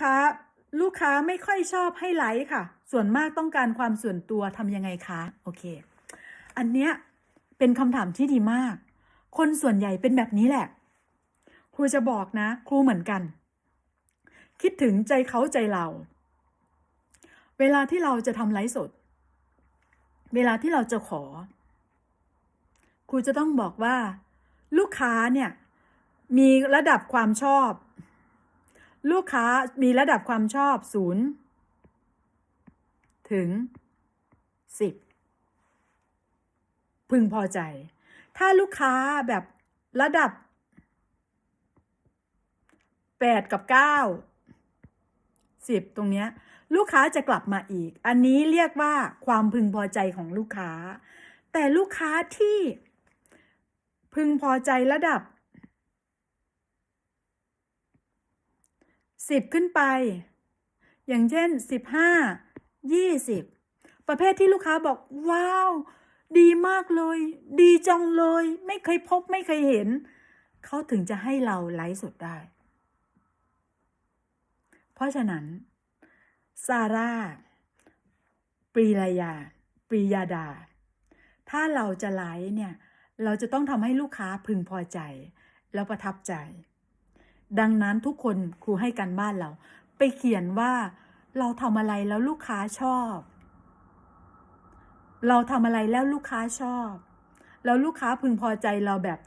ค้าลูกค้าไม่ค่อยชอบให้ไลค์ค่ะ ส่วนมากต้องการความส่วนตัวทำยังไงคะ โอเค อันเนี้ยเป็นคำถามที่ดีมาก คนส่วนใหญ่เป็นแบบนี้แหละ ครูจะบอกนะ ครูเหมือนกัน คิดถึงใจเขาใจเรา เวลาที่เราจะทำไลฟ์สด เวลาที่เราจะขอ ครูจะต้องบอกว่า ลูกค้าเนี่ยมีระดับความชอบ ลูกค้ามีระดับความชอบศูนย์ถึงสิบพึงพอใจ ถ้าลูกค้าแบบระดับแปดกับเก้าสิบตรงเนี้ยลูกค้าจะกลับมาอีก อันนี้เรียกว่าความพึงพอใจของลูกค้า แต่ลูกค้าที่พึงพอใจระดับ สิบขึ้นไป อย่างเช่นสิบห้ายี่สิบประเภทที่ลูกค้าบอก ว้าว ดีมากเลย ดีจังเลย ไม่เคยพบไม่เคยเห็น เขาถึงจะให้เราไลฟ์สดได้ เพราะฉะนั้น ซาร่าปรีรายาปรียาดา ถ้าเราจะไลฟ์เนี่ย เราจะต้องทำให้ลูกค้าพึงพอใจ แล้วประทับใจ ดังนั้นทุกคนครูให้กันบ้านเรา ไปเขียนว่า เราทำอะไรแล้วลูกค้าชอบ เราทำอะไรแล้วลูกค้าชอบ แล้วลูกค้าพึงพอใจเราแบบ